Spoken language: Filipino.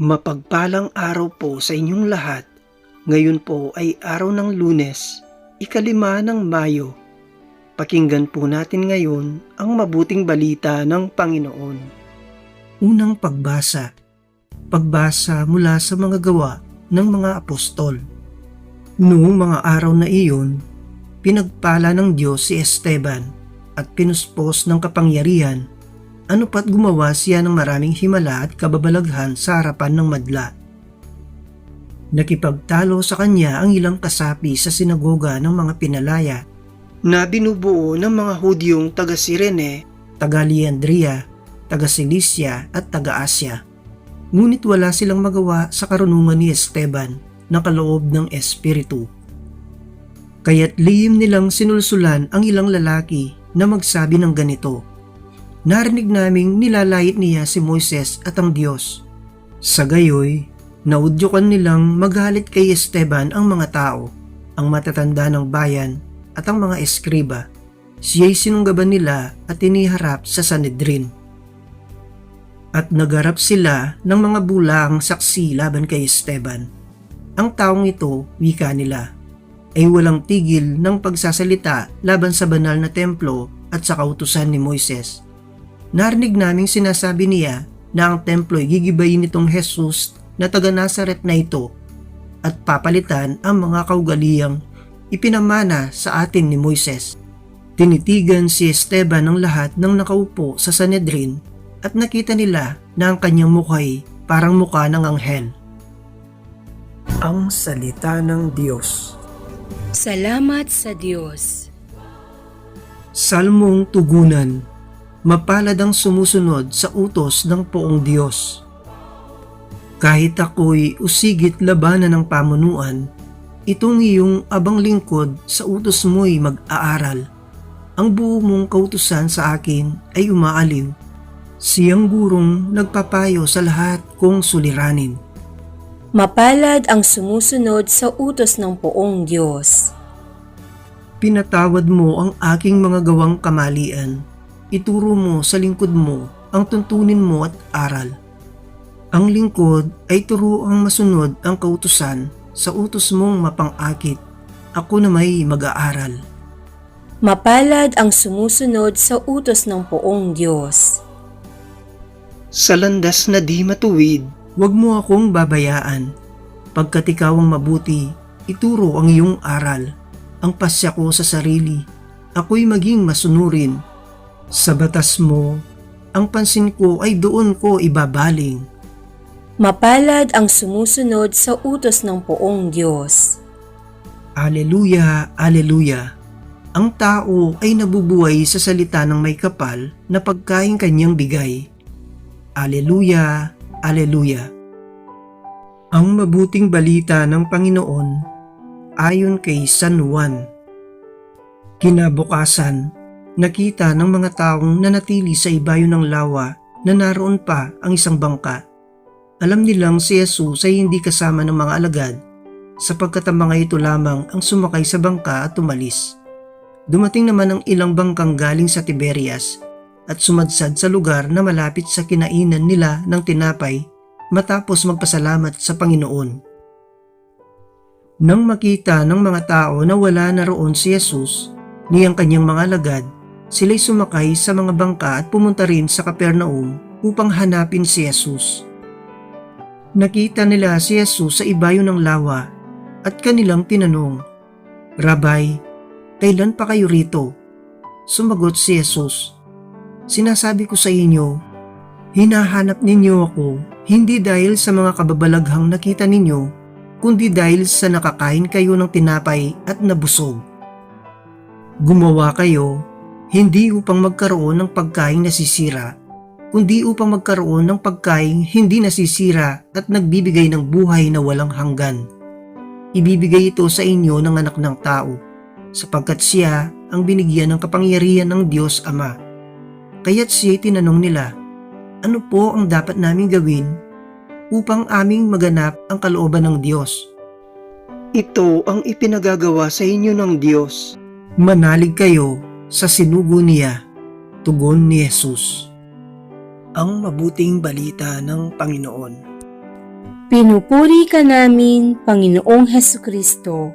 Mapagpalang araw po sa inyong lahat. Ngayon po ay araw ng lunes, ikalima ng Mayo. Pakinggan po natin ngayon ang mabuting balita ng Panginoon. Unang pagbasa. Pagbasa mula sa mga gawa ng mga apostol. Noong mga araw na iyon, pinagpala ng Diyos si Esteban at pinuspos ng kapangyarihan ano pat gumawa siya ng maraming himala at kababalaghan sa harapan ng madla. Nakipagtalo sa kanya ang ilang kasapi sa sinagoga ng mga pinalaya na binubuo ng mga Hudyong taga Sirene, taga Leandria, taga Cilicia at taga Asya. Ngunit wala silang magawa sa karunungan ni Esteban na kaloob ng Espiritu. Kaya't lihim nilang sinulsulan ang ilang lalaki na magsabi ng ganito, narinig naming nilalait niya si Moises at ang Diyos. Sa gayoy, naudyukan nilang magalit kay Esteban ang mga tao, ang matatanda ng bayan at ang mga eskriba. Siya'y sinunggaban nila at iniharap sa Sanedrin. At nagarap sila ng mga bulang saksi laban kay Esteban. Ang taong ito, wika nila, ay walang tigil ng pagsasalita laban sa banal na templo at sa kautusan ni Moises narinig naming sinasabi niya na ang templo ay gigibayin nitong Jesus na taga Nazaret na ito at papalitan ang mga kaugaliyang ipinamana sa atin ni Moises. Tinitigan si Esteban ng lahat ng nakaupo sa Sanedrin at nakita nila na ang kanyang mukhay parang mukha ng anghel. Ang Salita ng Diyos Salamat sa Diyos. Salmong Tugunan mapalad ang sumusunod sa utos ng poong Diyos. Kahit ako'y usigit labanan ng pamunuan, itong iyong abang lingkod sa utos mo'y mag-aaral. Ang buo mong kautusan sa akin ay umaaliw. Siyang gurong nagpapayo sa lahat kong suliranin. Mapalad ang sumusunod sa utos ng poong Diyos. Pinatawad mo ang aking mga gawang kamalian ituro mo sa lingkod mo ang tuntunin mo at aral. Ang lingkod ay turuang masunod ang kautusan sa utos mong mapangakit. Ako na may mag-aaral. Mapalad ang sumusunod sa utos ng poong Diyos. Sa landas na di matuwid, huwag mo akong babayaan. Pagkat ikaw ang mabuti, ituro ang iyong aral. Ang pasya ko sa sarili, ako'y maging masunurin sa batas mo, ang pansin ko ay doon ko ibabaling. Mapalad ang sumusunod sa utos ng poong Diyos. Aleluya, aleluya. Ang tao ay nabubuhay sa salita ng may kapal na pagkain kanyang bigay. Aleluya, aleluya. Ang mabuting balita ng Panginoon ayon kay San Juan. Kinabukasan, Nakita ng mga taong nanatili sa ibayo ng lawa na naroon pa ang isang bangka. Alam nilang si Jesus ay hindi kasama ng mga alagad sapagkat ang mga ito lamang ang sumakay sa bangka at tumalis. Dumating naman ang ilang bangkang galing sa Tiberias at sumadsad sa lugar na malapit sa kinainan nila ng tinapay matapos magpasalamat sa Panginoon. Nang makita ng mga tao na wala na roon si Jesus, niyang kanyang mga alagad, sila'y sumakay sa mga bangka at pumunta rin sa Kapernaum upang hanapin si Jesus. Nakita nila si Jesus sa ibayo ng lawa at kanilang tinanong, Rabay, kailan pa kayo rito? Sumagot si Jesus, Sinasabi ko sa inyo, hinahanap ninyo ako hindi dahil sa mga kababalaghang nakita ninyo, kundi dahil sa nakakain kayo ng tinapay at nabusog. Gumawa kayo hindi upang magkaroon ng pagkain nasisira, kundi upang magkaroon ng pagkain hindi nasisira at nagbibigay ng buhay na walang hanggan. Ibibigay ito sa inyo ng anak ng tao, sapagkat siya ang binigyan ng kapangyarihan ng Diyos Ama. Kaya't siya'y tinanong nila, ano po ang dapat namin gawin upang aming maganap ang kalooban ng Diyos? Ito ang ipinagagawa sa inyo ng Diyos. Manalig kayo sa sinugo niya, tugon ni Jesus. Ang mabuting balita ng Panginoon. Pinupuri ka namin, Panginoong Heso Kristo.